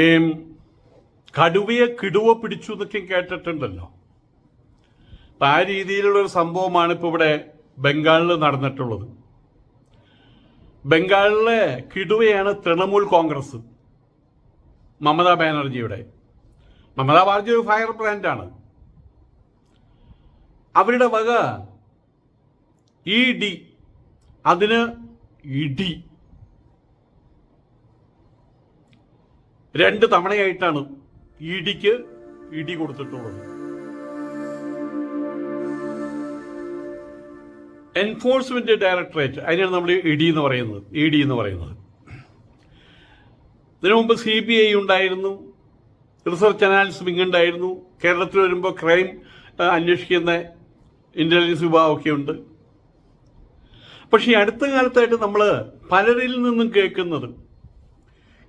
ഈ കടുവയെ കിടുവ പിടിച്ചു എന്നൊക്കെ കേട്ടിട്ടുണ്ടല്ലോ. അപ്പം ആ രീതിയിലുള്ള ഒരു സംഭവമാണ് ഇപ്പോൾ ഇവിടെ ബംഗാളിൽ നടന്നിട്ടുള്ളത്. ബംഗാളിലെ കിടുവയാണ് തൃണമൂൽ കോൺഗ്രസ് മമതാ ബാനർജിയുടെ. മമതാ ബാനർജി ഒരു ഫയർ ബ്രാൻഡാണ് അവരുടെ വക ഇ ഡി അതിന് ഇടി രണ്ട് തവണയായിട്ടാണ് ഇടിക്ക് ഇടി കൊടുത്തിട്ടുള്ളത്. എൻഫോഴ്സ്മെന്റ് ഡയറക്ടറേറ്റ് അതിനാണ് നമ്മൾ ഇഡി എന്ന് പറയുന്നത് ഇ ഡി എന്ന് പറയുന്നത്. ഇതിനു മുമ്പ് സി ബി ഐ ഉണ്ടായിരുന്നു റിസർച്ച് അനാലിസിസ് വിങ് ഉണ്ടായിരുന്നു കേരളത്തിൽ വരുമ്പോൾ ക്രൈം അന്വേഷിക്കുന്ന ഇന്റലിജൻസ് വിഭാഗമൊക്കെ ഉണ്ട്. പക്ഷേ അടുത്ത കാലത്തായിട്ട് നമ്മൾ പലരിൽ നിന്നും കേൾക്കുന്നത്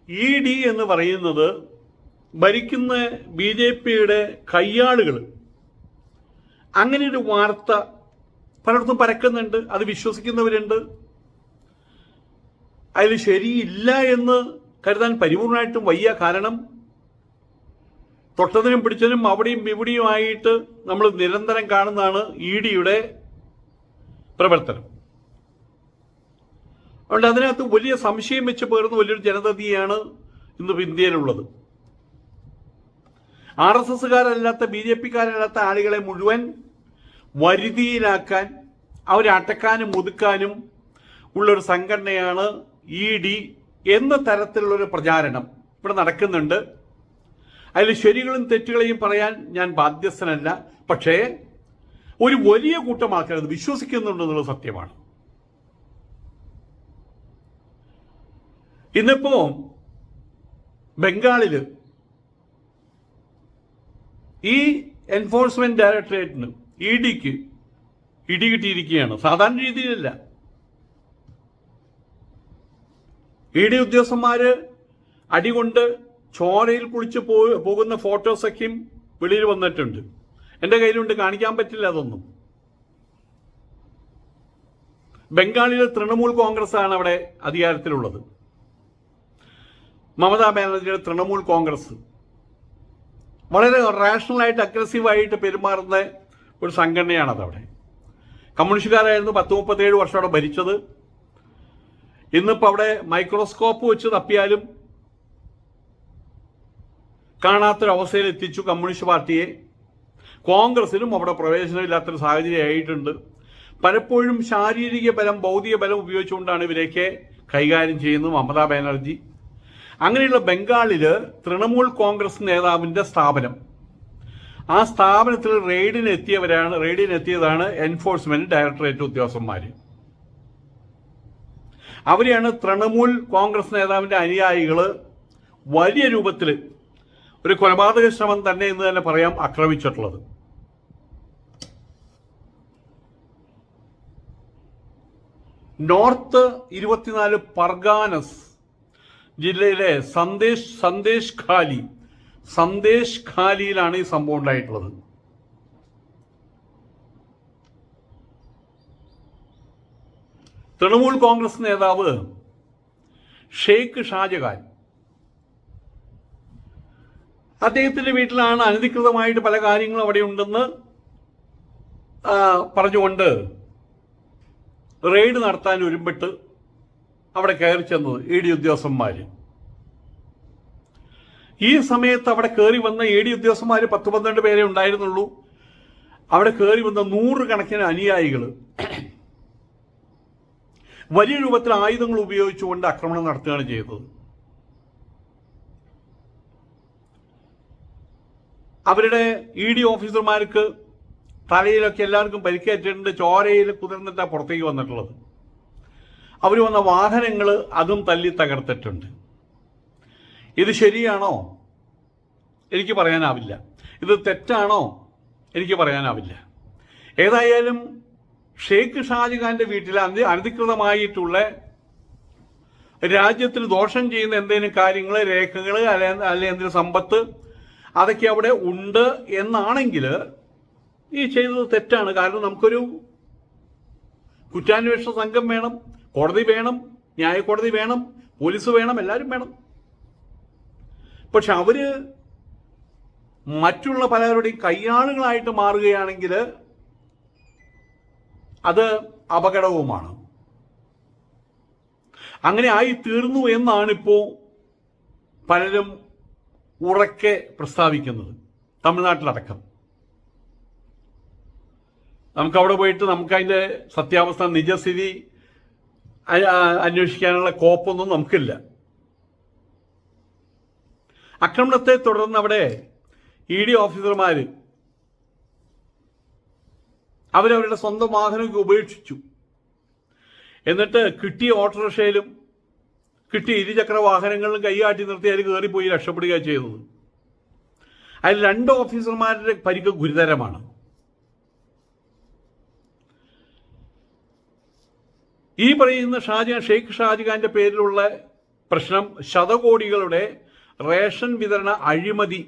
ഇ ഡി എന്ന് പറയുന്നത് ഭരിക്കുന്ന ബി ജെ പിയുടെ കയ്യാളുകൾ അങ്ങനെ ഒരു വാർത്ത പലയിടത്തും പരക്കുന്നുണ്ട് അത് വിശ്വസിക്കുന്നവരുണ്ട്. അതിൽ ശരിയില്ല എന്ന് കരുതാൻ പരിപൂർണമായിട്ടും വയ്യ. കാരണം തൊട്ടതിനും പിടിച്ചതിനും അവിടെയും ഇവിടെയുമായിട്ട് നമ്മൾ നിരന്തരം കാണുന്നതാണ് ഇ ഡിയുടെ പ്രവർത്തനം. അതുകൊണ്ട് അതിനകത്ത് വലിയ സംശയം വെച്ച് വലിയൊരു ജനതയാണ് ഇന്ന് ഇന്ത്യയിലുള്ളത്. ആർ എസ് എസ്സുകാരല്ലാത്ത ബി ജെ പിക്കാരല്ലാത്ത ആളുകളെ മുഴുവൻ വരുതിയിലാക്കാൻ അവരെ അടക്കാനും ഒതുക്കാനും ഉള്ളൊരു സംഘടനയാണ് ഇ ഡി എന്ന തരത്തിലുള്ളൊരു പ്രചാരണം ഇവിടെ നടക്കുന്നുണ്ട്. അതിൽ ശരികളും തെറ്റുകളെയും പറയാൻ ഞാൻ ബാധ്യസ്ഥനല്ല. പക്ഷേ ഒരു വലിയ കൂട്ടം ആൾക്കാർ അത് വിശ്വസിക്കുന്നുണ്ടെന്നുള്ളത് സത്യമാണ്. ഇന്നിപ്പോ ബംഗാളിൽ ഈ എൻഫോഴ്സ്മെന്റ് ഡയറക്ടറേറ്റിന് ഇ ഡിക്ക് ഇടി കിട്ടിയിരിക്കുകയാണ്. സാധാരണ രീതിയിലല്ല. ഇ ഡി ഉദ്യോഗസ്ഥന്മാര് അടികൊണ്ട് ചോരയിൽ കുളിച്ച് പോകുന്ന ഫോട്ടോസൊക്കെയും വെളിയിൽ വന്നിട്ടുണ്ട്. എന്റെ കയ്യിലുണ്ട്. കാണിക്കാൻ പറ്റില്ല അതൊന്നും. ബംഗാളിലെ തൃണമൂൽ കോൺഗ്രസ് ആണ് അവിടെ അധികാരത്തിലുള്ളത്. മമതാ ബാനർജിയുടെ തൃണമൂൽ കോൺഗ്രസ്. വളരെ റാഷണലായിട്ട് അഗ്രസീവായിട്ട് പെരുമാറുന്ന ഒരു സംഘടനയാണത് അവിടെ കമ്മ്യൂണിസ്റ്റുകാരായിരുന്നു പത്ത് മുപ്പത്തേഴ് വർഷം അവിടെ ഭരിച്ചത്. ഇന്നിപ്പോൾ അവിടെ മൈക്രോസ്കോപ്പ് വെച്ച് തപ്പിയാലും കാണാത്തൊരവസ്ഥയിൽ എത്തിച്ചു കമ്മ്യൂണിസ്റ്റ് പാർട്ടിയെ. കോൺഗ്രസിനും അവിടെ പ്രവേശനമില്ലാത്തൊരു സാഹചര്യമായിട്ടുണ്ട് പലപ്പോഴും ശാരീരിക ബലം ഭൗതിക ബലം ഉപയോഗിച്ചുകൊണ്ടാണ് ഇവരെയൊക്കെ കൈകാര്യം ചെയ്യുന്നത് മമതാ ബാനർജി. അങ്ങനെയുള്ള ബംഗാളിൽ തൃണമൂൽ കോൺഗ്രസ് നേതാവിന്റെ സ്ഥാപനം. ആ സ്ഥാപനത്തിൽ റെയ്ഡിന് എത്തിയവരാണ് റെയ്ഡിന് എത്തിയതാണ് എൻഫോഴ്സ്മെന്റ് ഡയറക്ടറേറ്റ് ഉദ്യോഗസ്ഥന്മാർ അവരെയാണ് തൃണമൂൽ കോൺഗ്രസ് നേതാവിന്റെ അനുയായികൾ വലിയ രൂപത്തിൽ ഒരു കൊലപാതക ശ്രമം തന്നെ എന്ന് തന്നെ പറയാം ആക്രമിച്ചിട്ടുള്ളത്. നോർത്ത് ഇരുപത്തിനാല് പർഗാനസ് ജില്ലയിലെ സന്ദേശ് സന്ദേശ് ഖാലി. സന്ദേശ് ഖാലിയിലാണ് ഈ സംഭവം ഉണ്ടായിട്ടുള്ളത്. തൃണമൂൽ കോൺഗ്രസ് നേതാവ് ഷെയ്ഖ് ഷാജഹാൻ. അദ്ദേഹത്തിന്റെ വീട്ടിലാണ് അനധികൃതമായിട്ട് പല കാര്യങ്ങളും അവിടെ ഉണ്ടെന്ന് പറഞ്ഞുകൊണ്ട് റെയ്ഡ് നടത്താൻ ഒരുമ്പിട്ട് അവിടെ കയറി ചെന്നത് ഇ ഡി ഉദ്യോഗസ്ഥന്മാർ ഈ സമയത്ത് അവിടെ കയറി വന്ന എ ഡി ഉദ്യോഗസ്ഥന്മാർ പത്ത് പന്ത്രണ്ട് പേരെ ഉണ്ടായിരുന്നുള്ളൂ. അവിടെ കയറി വന്ന നൂറുകണക്കിന് അനുയായികൾ വലിയ രൂപത്തിൽ ആയുധങ്ങൾ ഉപയോഗിച്ചുകൊണ്ട് ആക്രമണം നടത്തുകയാണ് ചെയ്തത്. അവരുടെ ഇ ഡി ഓഫീസർമാർക്ക് തലയിലൊക്കെ എല്ലാവർക്കും പരിക്കേറ്റിട്ടുണ്ട് ചോരയിൽ കുതിർന്നിട്ടാണ് പുറത്തേക്ക് വന്നിട്ടുള്ളത്. അവർ വന്ന വാഹനങ്ങൾ അതും തല്ലി തകർത്തിട്ടുണ്ട്. ഇത് ശരിയാണോ? എനിക്ക് പറയാനാവില്ല. ഇത് തെറ്റാണോ? എനിക്ക് പറയാനാവില്ല. ഏതായാലും ഷെയ്ഖ് ഷാജഹാന്റെ വീട്ടിൽ അതി അനധികൃതമായിട്ടുള്ള രാജ്യത്തിന് ദോഷം ചെയ്യുന്ന എന്തെങ്കിലും കാര്യങ്ങൾ രേഖകൾ അല്ലെ അല്ലെ എന്തെങ്കിലും സമ്പത്ത് അതൊക്കെ അവിടെ ഉണ്ട് എന്നാണെങ്കിൽ ഈ ചെയ്തത് തെറ്റാണ്. കാരണം നമുക്കൊരു കുറ്റാന്വേഷണ സംഘം വേണം. കോടതി വേണം ന്യായക്കോടതി വേണം പോലീസ് വേണം എല്ലാവരും വേണം. പക്ഷെ അവർ മറ്റുള്ള പലരുടെയും കയ്യാളുകളായിട്ട് മാറുകയാണെങ്കിൽ അത് അപകടവുമാണ്. അങ്ങനെ ആയി തീർന്നു എന്നാണിപ്പോ പലരും ഉറക്കെ പ്രസ്താവിക്കുന്നത് തമിഴ്നാട്ടിലടക്കം. നമുക്ക് അവിടെ പോയിട്ട് നമുക്ക് അതിന്റെ സത്യാവസ്ഥ നിജസ്ഥിതി അന്വേഷിക്കാനുള്ള കോപ്പൊന്നും നമുക്കില്ല. ആക്രമണത്തെ തുടർന്ന് അവിടെ ഇ ഡി ഓഫീസർമാർ അവരവരുടെ സ്വന്തം വാഹനമൊക്കെ ഉപേക്ഷിച്ചു. എന്നിട്ട് കിട്ടിയ ഓട്ടോറിക്ഷയിലും കിട്ടിയ ഇരുചക്ര വാഹനങ്ങളിലും കൈകാട്ടി നിർത്തി അതിൽ കയറിപ്പോയി രക്ഷപ്പെടുക ചെയ്തത്. അതിൽ രണ്ട് ഓഫീസർമാരുടെ പരിക്ക് ഗുരുതരമാണ്. ഈ പറയുന്ന ഷാജഹാൻ ഷെയ്ഖ് ഷാജഹാന്റെ പേരിലുള്ള പ്രശ്നം ശതകോടികളുടെ റേഷൻ വിതരണ അഴിമതി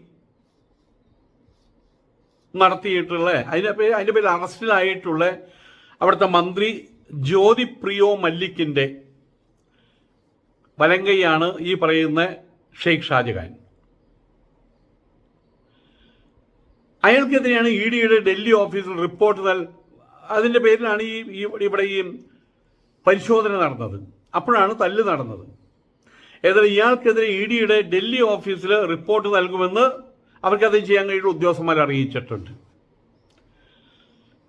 നടത്തിയിട്ടുള്ള അതിന്റെ പേര് അതിന്റെ പേരിൽ അറസ്റ്റിലായിട്ടുള്ള അവിടുത്തെ മന്ത്രി ജ്യോതിപ്രിയോ മല്ലിക്കിന്റെ വലങ്കയാണ് ഈ പറയുന്ന ഷെയ്ഖ് ഷാജഹാൻ. അയാൾക്കെതിരെയാണ് ഇ ഡിയുടെ ഡൽഹി ഓഫീസിൽ റിപ്പോർട്ട് നൽ അതിന്റെ പേരിലാണ് ഈ- ഇവിടെ ഈ പരിശോധന നടന്നത്. അപ്പോഴാണ് തല്ല് നടന്നത്. ഏതായാലും ഇയാൾക്കെതിരെ ഇ ഡിയുടെ ഡൽഹി ഓഫീസിൽ റിപ്പോർട്ട് നൽകുമെന്ന് അവർക്കത് ചെയ്യാൻ കഴിയുന്ന ഉദ്യോഗസ്ഥന്മാർ അറിയിച്ചിട്ടുണ്ട്.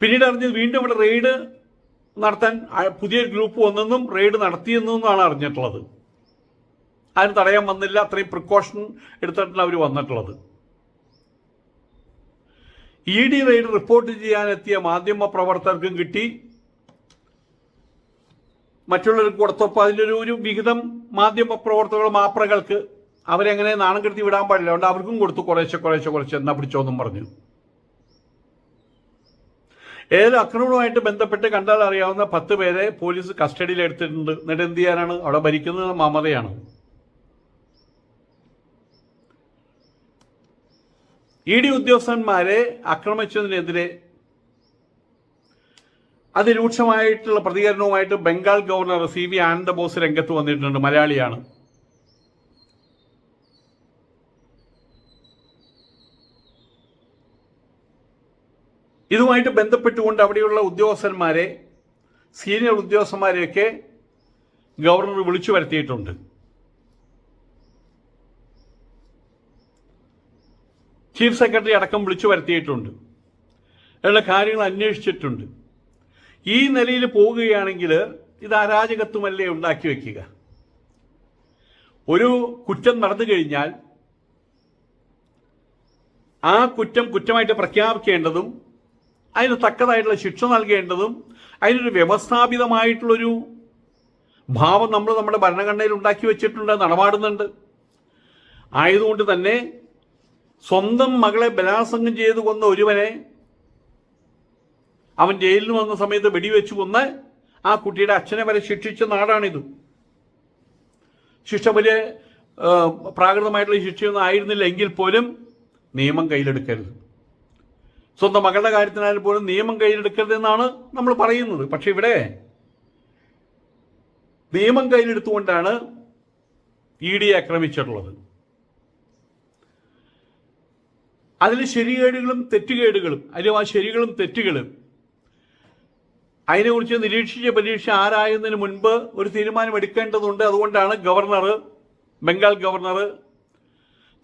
പിന്നീട് അറിഞ്ഞത് വീണ്ടും ഇവിടെ റെയ്ഡ് നടത്താൻ പുതിയ ഗ്രൂപ്പ് വന്നെന്നും റെയ്ഡ് നടത്തിയെന്നാണ് അറിഞ്ഞിട്ടുള്ളത്. ആരും തടയാൻ വന്നില്ല അത്രയും പ്രിക്കോഷൻ എടുത്തിട്ടാണ് അവർ വന്നിട്ടുള്ളത്. ഇ ഡി റെയ്ഡ് റിപ്പോർട്ട് ചെയ്യാനെത്തിയ മാധ്യമ പ്രവർത്തകർക്കും കിട്ടി. മറ്റുള്ളവർക്ക് കൊടുത്തപ്പോൾ അതിന്റെ ഒരു വിഹിതം മാധ്യമ പ്രവർത്തകർ മാപ്രകൾക്ക് അവരെങ്ങനെ നാണം കെടുത്തി വിടാൻ പാടില്ല. അതുകൊണ്ട് അവർക്കും കൊടുത്തു. കുറേശ്ശെ കുറേശ്ശെ കുറച്ച് എന്നാ പിടിച്ചോന്നും പറഞ്ഞു. ഏത് അക്രമവുമായിട്ട് ബന്ധപ്പെട്ട് കണ്ടാൽ അറിയാവുന്ന പത്ത് പേരെ പോലീസ് കസ്റ്റഡിയിൽ എടുത്തിട്ടുണ്ട്. എന്നിട്ട് എന്ത് ചെയ്യാനാണ്? അവിടെ ഭരിക്കുന്നത് മമതയാണ്. ഇ ഡി ഉദ്യോഗസ്ഥന്മാരെ ആക്രമിച്ചതിനെതിരെ അതിരൂക്ഷമായിട്ടുള്ള പ്രതികരണവുമായിട്ട് Bengal governor C V Ananda Bose രംഗത്ത് വന്നിട്ടുണ്ട്. മലയാളിയാണ്. ഇതുമായിട്ട് ബന്ധപ്പെട്ടുകൊണ്ട് അവിടെയുള്ള ഉദ്യോഗസ്ഥന്മാരെ സീനിയർ ഉദ്യോഗസ്ഥന്മാരെയൊക്കെ ഗവർണർ വിളിച്ചു വരുത്തിയിട്ടുണ്ട്. ചീഫ് സെക്രട്ടറി അടക്കം വിളിച്ചു വരുത്തിയിട്ടുണ്ട്. അതിനുള്ള കാര്യങ്ങൾ അന്വേഷിച്ചിട്ടുണ്ട്. ഈ നിലയിൽ പോവുകയാണെങ്കിൽ ഇത് അരാജകത്വമല്ലേ ഉണ്ടാക്കി വയ്ക്കുക? ഒരു കുറ്റം നടന്നു കഴിഞ്ഞാൽ ആ കുറ്റം കുറ്റമായിട്ട് പ്രഖ്യാപിക്കേണ്ടതും അതിന് തക്കതായിട്ടുള്ള ശിക്ഷ നൽകേണ്ടതും അതിനൊരു വ്യവസ്ഥാപിതമായിട്ടുള്ളൊരു ഭാവം നമ്മൾ നമ്മുടെ ഭരണഘടനയിൽ ഉണ്ടാക്കി വെച്ചിട്ടുണ്ട് നടപാടുന്നുണ്ട്. ആയതുകൊണ്ട് തന്നെ സ്വന്തം മകളെ ബലാത്സംഗം ചെയ്തു കൊന്ന ഒരുവനെ അവൻ ജയിലിൽ വന്ന സമയത്ത് വെടിവെച്ച് കൊന്ന് ആ കുട്ടിയുടെ അച്ഛനെ വരെ ശിക്ഷിച്ച നാടാണിത്. ശിക്ഷ വലിയ പ്രാകൃതമായിട്ടുള്ള ശിക്ഷയൊന്നും ആയിരുന്നില്ല എങ്കിൽ പോലും നിയമം കയ്യിലെടുക്കരുത്. സ്വന്തം മകളുടെ കാര്യത്തിനായാലും പോലും നിയമം കയ്യിലെടുക്കരുത് എന്നാണ് നമ്മൾ പറയുന്നത്. പക്ഷെ ഇവിടെ നിയമം കയ്യിലെടുത്തുകൊണ്ടാണ് ഇ ഡി ആക്രമിച്ചിട്ടുള്ളത്. അതിൽ ശരികേടുകളും തെറ്റുകേടുകളും അല്ലെങ്കിൽ ആ ശരികളും തെറ്റുകളും അതിനെക്കുറിച്ച് നിരീക്ഷിച്ച് പരീക്ഷ ആരായുന്നതിന് മുൻപ് ഒരു തീരുമാനം എടുക്കേണ്ടതുണ്ട്. അതുകൊണ്ടാണ് governor Bengal governor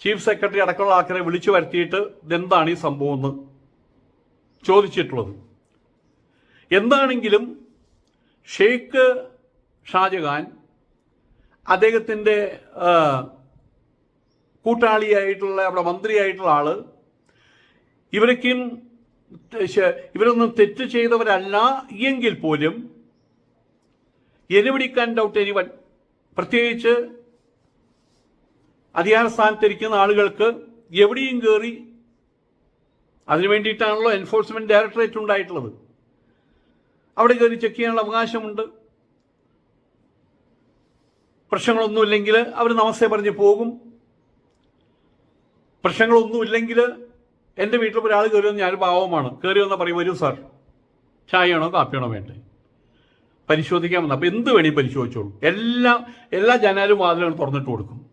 chief secretary അടക്കമുള്ള ആൾക്കാരെ വിളിച്ചു വരുത്തിയിട്ട് ഇതെന്താണ് ഈ സംഭവം എന്ന് ചോദിച്ചിട്ടുള്ളത്. എന്താണെങ്കിലും ഷെയ്ഖ് ഷാജഹാൻ അദ്ദേഹത്തിന്റെ കൂട്ടാളിയായിട്ടുള്ള അവിടെ മന്ത്രിയായിട്ടുള്ള ആൾ ഇവരൊക്കെയും ഇവരൊന്നും തെറ്റ് ചെയ്തവരല്ല എങ്കിൽ പോലും എനിവിടിക്കാൻ ഡൗട്ട് എനിവൻ. പ്രത്യേകിച്ച് അധികാര സ്ഥാനത്തിരിക്കുന്ന ആളുകൾക്ക് എവിടെയും കയറി അതിനു വേണ്ടിയിട്ടാണല്ലോ എൻഫോഴ്സ്മെന്റ് ഡയറക്ടറേറ്റ് ഉണ്ടായിട്ടുള്ളത്. അവിടെ കയറി ചെക്ക് ചെയ്യാനുള്ള അവകാശമുണ്ട്. പ്രശ്നങ്ങളൊന്നുമില്ലെങ്കിൽ അവർ നമസ്തേ പറഞ്ഞ് പോകും. പ്രശ്നങ്ങളൊന്നുമില്ലെങ്കിൽ എന്റെ വീട്ടിൽ ഒരാൾ കയറി വന്ന് ഞാൻ പാവമാണ്. കയറി വന്നാൽ പറയും വരൂ സാർ. ചായയാണോ കാപ്പിയാണോ വേണ്ടത് പരിശോധിക്കാൻ വന്ന. അപ്പോൾ എന്ത് വേണേലും പരിശോധിച്ചോളൂ. എല്ലാ എല്ലാ ജനാലും വാതിലുകളും തുറന്നിട്ട് കൊടുക്കും.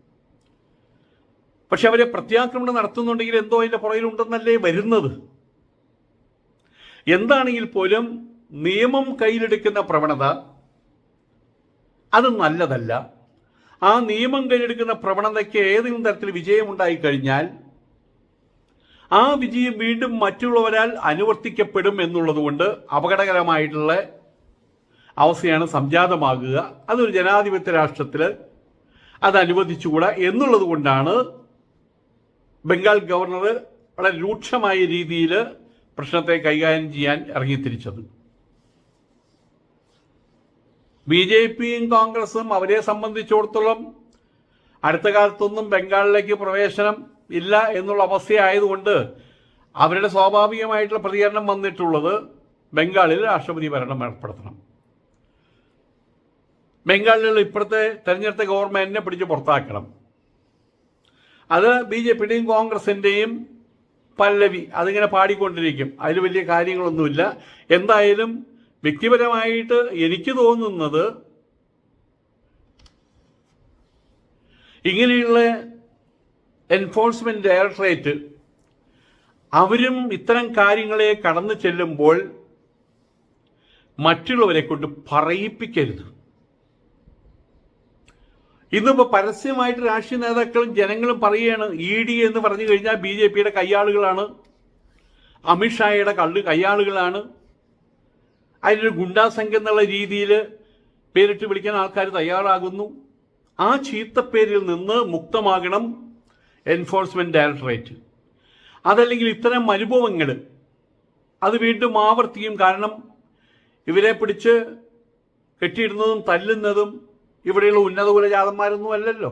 പക്ഷെ അവരെ പ്രത്യാക്രമണം നടത്തുന്നുണ്ടെങ്കിൽ എന്തോ അതിന്റെ പുറകിലുണ്ടെന്നല്ലേ വരുന്നത്? എന്താണെങ്കിൽ പോലും നിയമം കയ്യിലെടുക്കുന്ന പ്രവണത അത് നല്ലതല്ല. ആ നിയമം കയ്യിലെടുക്കുന്ന പ്രവണതയ്ക്ക് ഏതെങ്കിലും തരത്തിൽ വിജയമുണ്ടായി കഴിഞ്ഞാൽ ആ വിജയം വീണ്ടും മറ്റുള്ളവരാൽ അനുവർത്തിക്കപ്പെടും എന്നുള്ളതുകൊണ്ട് അപകടകരമായിട്ടുള്ള അവസ്ഥയാണ് സംജാതമാകുക. അതൊരു ജനാധിപത്യ രാഷ്ട്രത്തിൽ അത് അനുവദിച്ചുകൂടാ എന്നുള്ളത് കൊണ്ടാണ് ബംഗാൾ ഗവർണർ വളരെ രൂക്ഷമായ രീതിയിൽ പ്രശ്നത്തെ കൈകാര്യം ചെയ്യാൻ ഇറങ്ങിത്തിരിച്ചത്. ബി ജെ പിയും കോൺഗ്രസും അവരെ സംബന്ധിച്ചിടത്തോളം അടുത്ത കാലത്തൊന്നും ബംഗാളിലേക്ക് പ്രവേശനം ഇല്ല എന്നുള്ള അവസ്ഥയായതുകൊണ്ട് അവരുടെ സ്വാഭാവികമായിട്ടുള്ള പ്രതികരണം വന്നിട്ടുള്ളത് ബംഗാളിൽ രാഷ്ട്രപതി ഭരണം ഏർപ്പെടുത്തണം. ബംഗാളിലുള്ള ഇപ്പോഴത്തെ തെരഞ്ഞെടുത്ത ഗവൺമെന്റിനെ പിടിച്ച് പുറത്താക്കണം. അത് ബി ജെ പിയുടെയും കോൺഗ്രസിന്റെയും പല്ലവി അതിങ്ങനെ പാടിക്കൊണ്ടിരിക്കും. അതിൽ വലിയ കാര്യങ്ങളൊന്നുമില്ല. എന്തായാലും വ്യക്തിപരമായിട്ട് എനിക്ക് തോന്നുന്നത് ഇങ്ങനെയുള്ള എൻഫോഴ്സ്മെന്റ് ഡയറക്ടറേറ്റ് അവരും ഇത്തരം കാര്യങ്ങളെ കടന്നു ചെല്ലുമ്പോൾ മറ്റുള്ളവരെ കൊണ്ട് പറയിപ്പിക്കരുത്. ഇന്നിപ്പോ പരസ്യമായിട്ട് രാഷ്ട്രീയ നേതാക്കളും ജനങ്ങളും പറയുകയാണ് ഇ ഡി എന്ന് പറഞ്ഞു കഴിഞ്ഞാൽ ബി ജെ പിയുടെ കയ്യാളുകളാണ് അമിത്ഷായുടെ കള്ള് കയ്യാളുകളാണ്. അതിനൊരു ഗുണ്ടാ സംഘം എന്നുള്ള രീതിയിൽ പേരിട്ട് വിളിക്കാൻ ആൾക്കാർ തയ്യാറാകുന്നു. ആ ചീത്തപ്പേരിൽ നിന്ന് മുക്തമാകണം. എൻഫോഴ്സ്മെന്റ് ഡയറക്ടറേറ്റ് അതല്ലെങ്കിൽ ഇത്തരം അനുഭവങ്ങൾ അത് വീണ്ടും ആവർത്തിക്കും കാരണം ഇവരെ പിടിച്ച് കെട്ടിയിടുന്നതും തല്ലുന്നതും ഇവിടെയുള്ള ഉന്നത കുലജാതന്മാരൊന്നും അല്ലല്ലോ.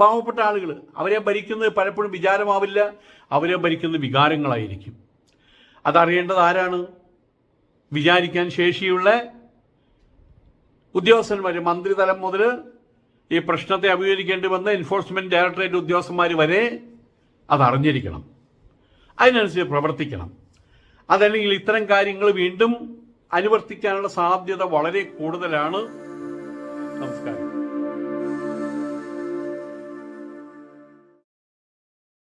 പാവപ്പെട്ട ആളുകൾ അവരെ ഭരിക്കുന്നത് പലപ്പോഴും വിചാരമാവില്ല അവരെ ഭരിക്കുന്നത് വികാരങ്ങളായിരിക്കും. അതറിയേണ്ടത് ആരാണ്? വിചാരിക്കാൻ ശേഷിയുള്ള ഉദ്യോഗസ്ഥന്മാർ മന്ത്രിതലം മുതൽ ഈ പ്രശ്നത്തെ അഭിമുഖീകരിക്കേണ്ടി വന്ന എൻഫോഴ്സ്മെന്റ് ഡയറക്ടറേറ്റ് ഉദ്യോഗസ്ഥന്മാർ വരെ അതറിഞ്ഞിരിക്കണം. അതിനനുസരിച്ച് പ്രവർത്തിക്കണം. അതല്ലെങ്കിൽ ഇത്തരം കാര്യങ്ങൾ വീണ്ടും അനുവർത്തിക്കാനുള്ള സാധ്യത വളരെ കൂടുതലാണ്. നമസ്കാരം.